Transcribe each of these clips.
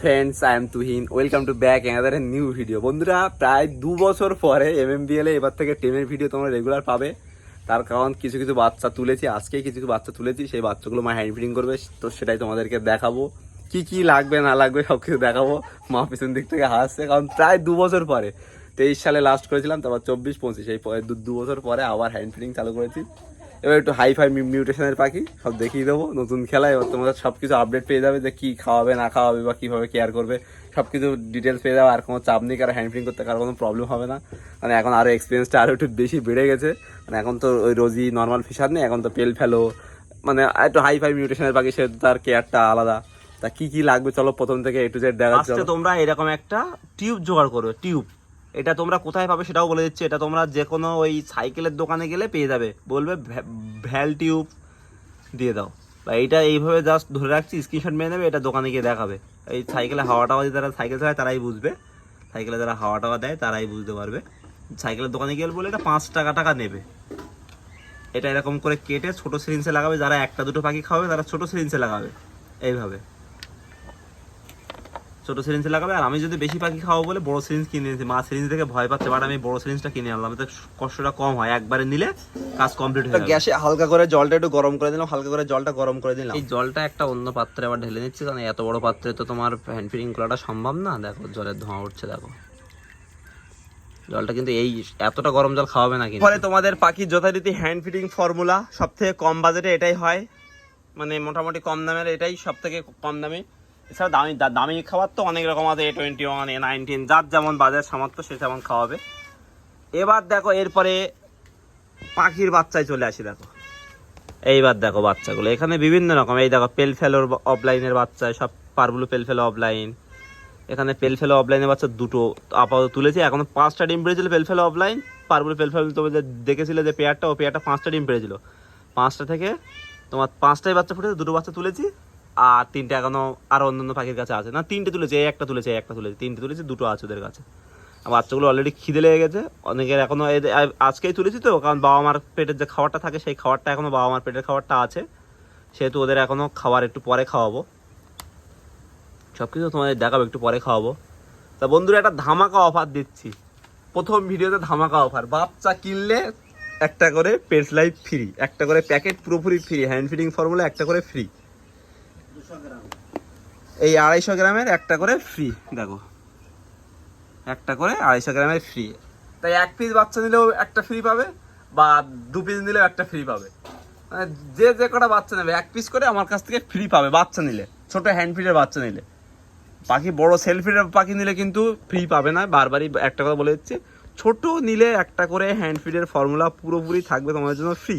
Friends I am Tuhin welcome to back another new video বন্ধুরা, প্রায় দু বছর পরে এম এম বিএল এবার থেকে টেনের ভিডিও তোমরা রেগুলার পাবে। তার কারণ কিছু কিছু বাচ্চা তুলেছি, আজকে কিছু কিছু বাচ্চা তুলেছি, সেই বাচ্চাগুলো মা হ্যান্ড ফিডিং করবে, তো সেটাই তোমাদেরকে দেখাবো। কি কি লাগবে, না লাগবে সব কিছু দেখাবো। মা পিছন দিক থেকে হাসছে, কারণ প্রায় দু বছর পরে। তেইশ সালে লাস্ট করেছিলাম, তারপর চব্বিশ, পঁচিশ, এই দু বছর পরে আবার হ্যান্ড ফিডিং চালু করেছি। এবার একটু হাই ফাই মিউটেশনের পাখি সব দেখিয়ে দেবো। নতুন খেলা এবার তোমাদের সব কিছু আপডেট পেয়ে যাবে যে কী খাওয়াবে না খাওয়াবে বা কীভাবে কেয়ার করবে। সব কিছু ডিটেলস পেয়ে যাবে আর কোনো চাপ নেই কারও হ্যান্ড ফিডিং করতে কারও কোনো প্রবলেম হবে না। মানে এখন আরও এক্সপিরিয়েন্সটা আরও একটু বেশি বেড়ে গেছে। মানে এখন তো ওই রোজই নর্মাল ফিশার নেই এখন তো পেল ফেলো। মানে একটু হাই ফাই মিউটেশনের পাখি সে তার কেয়ারটা আলাদা। তা কি কি লাগবে চলো প্রথম থেকে একটু জেড দেখা তোমরা এরকম একটা টিউব জোগাড় করবে টিউব এটা তোমরা কোথায় পাবে সেটাও বলে দিচ্ছি। এটা তোমরা যে কোনো ওই সাইকেলের দোকানে গেলে পেয়ে যাবে। বলবে ভ্যা- ভ্যাল টিউব দিয়ে দাও। বা এইটা এইভাবে জাস্ট ধরে রাখছি স্ক্রিনশট মেরে নেবে, এটা দোকানে গিয়ে দেখাবে। এই সাইকেলে হাওয়া টাওয়া যারা সাইকেল চালায় তারাই বুঝবে। সাইকেলে যারা হাওয়া টাওয়া দেয়, তারাই বুঝতে পারবে। সাইকেলের দোকানে গেলে বলে এটা পাঁচ টাকা টাকা নেবে। এটা এরকম করে কেটে ছোটো সিরিঞ্জে লাগাবে। যারা একটা দুটো পাখি খাওয়াবে, তারা ছোটো সিরিঞ্জে লাগাবে। এইভাবে। ছোট সিরিঞ্জে লাগাবে আর আমি যদি বেশি পাখি খাওয়াবো বলে বড় সিরিঞ্জ কিনে নিয়েছি মা সিরিঞ্জ থেকে ভয় পাচ্ছে বাট আমি বড় সিরিঞ্জটা কিনে আনলাম। এতে কষ্টটা কম হয় একবারে নিলে কাজ কমপ্লিট হয়ে গ্যাসে হালকা করে জলটা একটু গরম করে দিলাম হালকা করে জলটা গরম করে দিলাম। এই জলটা একটা অন্য পাত্রে আবার ঢেলে নিচ্ছি কারণ এত বড় পাত্রে তো তোমার হ্যান্ড ফিটিং করাটা সম্ভব না। দেখো জলের ধোঁয়া উঠছে দেখো। জলটা কিন্তু এই এতটা গরম জল খাওয়াবে না কিন্তু। ফলে তোমাদের পাখির যথারীতি হ্যান্ড ফিটিং ফর্মুলা সব থেকে কম বাজেটে এটাই হয়। মানে মোটামুটি কম দামের এটাই সব থেকে কম দামি এছাড়া দামি দামি খাবার তো অনেক রকম আছে A twenty one A nineteen যার যেমন বাজার সামর্থ্য সে তেমন খাওয়াবে। এবার দেখো, এরপরে পাখির বাচ্চায় চলে আসি দেখো। এইবার দেখো বাচ্চাগুলো, এখানে বিভিন্ন রকম, এই দেখো পেল ফেলোর অফলাইনের বাচ্চা, সব পারগুলো পেল ফেলো অফলাইন এখানে পেল ফেলো অফলাইনের বাচ্চা দুটো, আপাতত তুলেছি, এখন পাঁচটা ডিম পেড়েছিল পেল ফেলো অফলাইন পারগুলো পেল ফেলো তুমি যে দেখেছিলে যে পেয়ারটা, ও পেয়ারটা পাঁচটা ডিম পেরেছিল। পাঁচটা থেকে তোমার পাঁচটাই বাচ্চা ফুটেছে, দুটো বাচ্চা তুলেছি আর তিনটে এখনও আরও অন্যান্য পাখির কাছে আছে। না, তিনটে তুলেছে একটা তুলেছে একটা তুলেছে, তিনটে তুলেছে, দুটো আছে ওদের কাছে। বাচ্চাগুলো অলরেডি খিদে লেগে গেছে। অনেকের এখনও এদের- আজকেই তুলেছি তো, কারণ বাবা মার পেটের যে খাবারটা থাকে, সেই খাবারটা এখনও বাবা মার পেটের খাবারটা আছে। সেহেতু ওদের এখনও খাবার একটু পরে খাওয়াবো। সব কিছু তোমাদের দেখাবো, একটু পরে খাওয়াবো। তা বন্ধুরা, একটা ধামাকা অফার দিচ্ছি। প্রথম ভিডিওতে ধামাকা অফার বাচ্চা কিনলে একটা করে পেটস লাইফ ফ্রি একটা করে প্যাকেট পুরোপুরি ফ্রি হ্যান্ড ফিডিং ফর্মুলা একটা করে ফ্রি এই আড়াইশো গ্রামের একটা করে ফ্রি দেখো। একটা করে আড়াইশো গ্রামের ফ্রি তাই এক পিস বাচ্চা নিলেও একটা ফ্রি পাবে, বা দু পিস নিলেও একটা ফ্রি পাবে। মানে যে যে কটা বাচ্চা নেবে, এক পিস করে আমার কাছ থেকে ফ্রি পাবে বাচ্চা নিলে, ছোট হ্যান্ড ফিডের বাচ্চা নিলে। পাখি বড় সেলফির পাখি নিলে কিন্তু ফ্রি পাবে না, বারবারই একটা কথা বলে দিচ্ছি। ছোট নিলে একটা করে হ্যান্ড ফিডের ফর্মুলা পুরোপুরি থাকবে তোমাদের জন্য ফ্রি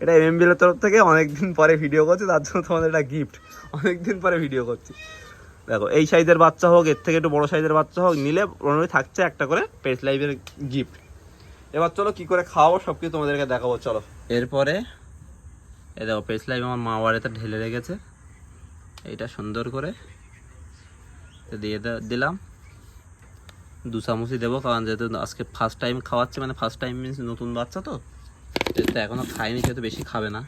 এটা এমএমবিএল তরফ থেকে অনেকদিন পরে ভিডিও করছি, তার জন্য তোমাদের একটা গিফট অনেকদিন পরে ভিডিও করছি। দেখো, এই সাইজের বাচ্চা হোক, এর থেকে একটু বড় সাইজের বাচ্চা হোক, নিলে ওনারই থাকছে একটা করে পেট লাইফের গিফট এবার চলো কি করে খাওয়াবো সব কিছু তোমাদেরকে দেখাবো, চলো। এরপরে এ দেখো পেস লাইভ আমার মা বাড়িতে ঢেলে রেখেছে। এইটা সুন্দর করে দিয়ে দিলাম। দু চামচই দেবো, কারণ যেহেতু আজকে ফার্স্ট টাইম খাওয়াচ্ছে মানে ফার্স্ট টাইম মিনস নতুন বাচ্চা তো। তো এখনও খায়নি সেহেতু বেশি খাবে না।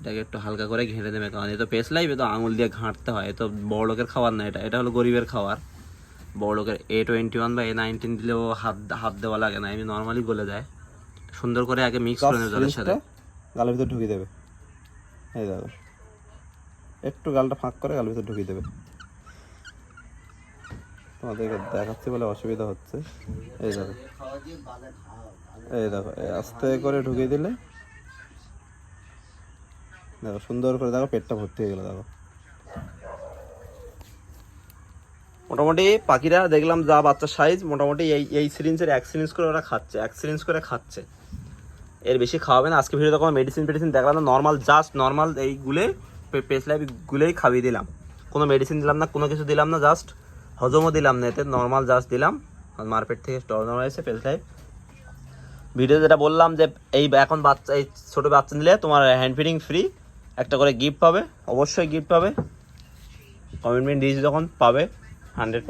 এটাকে একটু হালকা করে ঘেঁটে দেবে কারণ এ তো পেস লাইভ এ তো আঙুল দিয়ে ঘাঁটতে হয়। এ তো বড় লোকের খাবার না এটা। এটা হলো গরিবের খাবার বড় লোকের এ টোয়েন্টি ওয়ান বা এ নাইনটিন দিলেও হাত হাত দেওয়া লাগে না এমনি নর্মালি গলে যায়। সুন্দর করে আগে মিক্স করে নেবে জলের সাথে। গালের ভিতর ঢুকিয়ে দেবে। এই দেখো। একটু গালটা ফাঁক করে গালের ভিতর ঢুকিয়ে দেবে। তোমাদেরকে দেখাচ্ছি বলে অসুবিধা হচ্ছে। এই দেখো। এই দেখো আস্তে করে ঢুকিয়ে দিলে। দেখো, সুন্দর করে দেখো, পেটটা ভর্তি হয়ে গেল, দেখো। মোটামুটি পাখিরা দেখলাম যা বাচ্চার সাইজ মোটামুটি এই এই সিরিঞ্জের এক সিরিঞ্জ করে ওরা খাচ্ছে, এক সিরিঞ্জ করে খাচ্ছে। এর বেশি খাওয়াবে না। আজকে ভিডিওতে কোনো মেডিসিন ফেডিসিন দেখলাম না নর্মাল জাস্ট নর্মাল এইগুলে পেস লাইফ গুলেই খাইয়ে দিলাম। কোনো মেডিসিন দিলাম না, কোনো কিছু দিলাম না জাস্ট হজমও দিলাম না, এতে নর্মাল জাস্ট দিলাম। মার্কেট থেকে নেওয়া হয়েছে পেস লাইফ ভিডিও যেটা বললাম যে এই এখন বাচ্চা, এই ছোটো বাচ্চা নিলে তোমার হ্যান্ড ফিডিং ফ্রি একটা করে গিফট পাবে, অবশ্যই গিফট পাবে। কমিটমেন্ট দিয়েছি যখন পাবে হান্ড্রেড